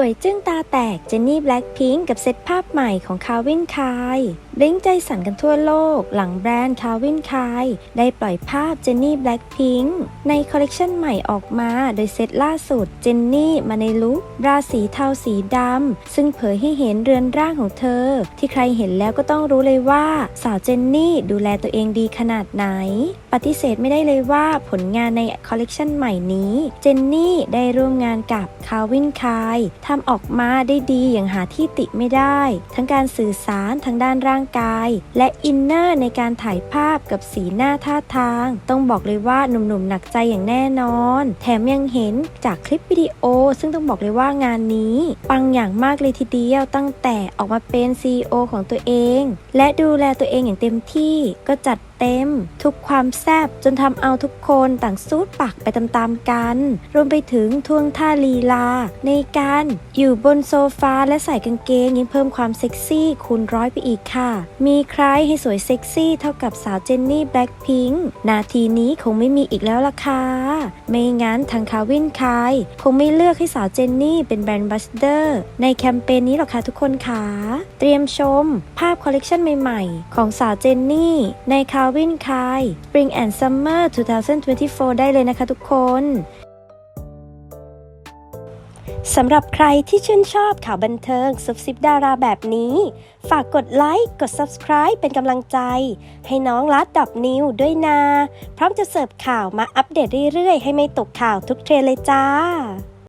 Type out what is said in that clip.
สวยจึ้งตาแตกเจนนี่แบล็คพิงกับเซตภาพใหม่ของคาวินคาย ลิงใจสั่นกันทั่วโลก หลังแบรนด์คาวินคายได้ปล่อยภาพเจนนี่แบล็ k พิงในคอลเลกชันใหม่ออกมา โดยเซตล่าสุดเจนนี่มาในลุคราสีเทาสีดำ ซึ่งเผยให้เห็นเรือนร่างของเธอ ที่ใครเห็นแล้วก็ต้องรู้เลยว่า สาวเจนนี่ดูแลตัวเองดีขนาดไหน ปฏิเสธไม่ได้เลยว่าผลงานในคอลเลกชันใหม่นี้ เจนนี่ได้ร่วมงานกับคาวินคายทำออกมาได้ดีอย่างหาที่ติไม่ได้ ทั้งการสื่อสารทางด้านร่างกาย และอินเนอร์ในการถ่ายภาพกับสีหน้าท่าทาง ต้องบอกเลยว่าหนุ่มๆหนักใจอย่างแน่นอน แถมยังเห็นจากคลิปวิดีโอ ซึ่งต้องบอกเลยว่างานนี้ ปังอย่างมากเลยทีเดียวตั้งแต่ออกมาเป็น CEO ของตัวเอง และดูแลตัวเองอย่างเต็มที่ก็จัด เต็ม ทุกความแซบจนทำเอาทุกคนต่างซูดปากไปตามๆกัน รวมไปถึงท่วงท่าลีลา ในการอยู่บนโซฟาและใส่กางเกงยังเพิ่มความเซ็กซี่คูณร้อยไปอีกค่ะ มีใครให้สวยเซ็กซี่เท่ากับสาวเจนนี่แบล็ k พิงค์นาทีนี้คงไม่มีอีกแล้วล่ะค่ะ ไม่งั้นทางคาวินคาย คงไม่เลือกให้สาวเจนนี่เป็นแบรนด์บัสเดอร์ในแคมเปญนี้หรอกค่ะทุกคนค่ะ เตรียมชม ภาพคอลเลกชันใหม่ ๆ ของสาวเจนนี่ในคาวินคาย Spring and Summer 2024 ได้เลยนะคะทุกคนสำหรับใครที่ชื่นชอบข่าวบันเทิงซุบซิบดาราแบบนี้ ฝากกดไลค์ กด Subscribe เป็นกำลังใจ ให้น้องลัดดอบนิวด้วยนะพร้อมจะเสิร์ฟข่าวมาอัปเดตเรื่อยๆ ให้ไม่ตกข่าวทุกเทรนเลยจ้า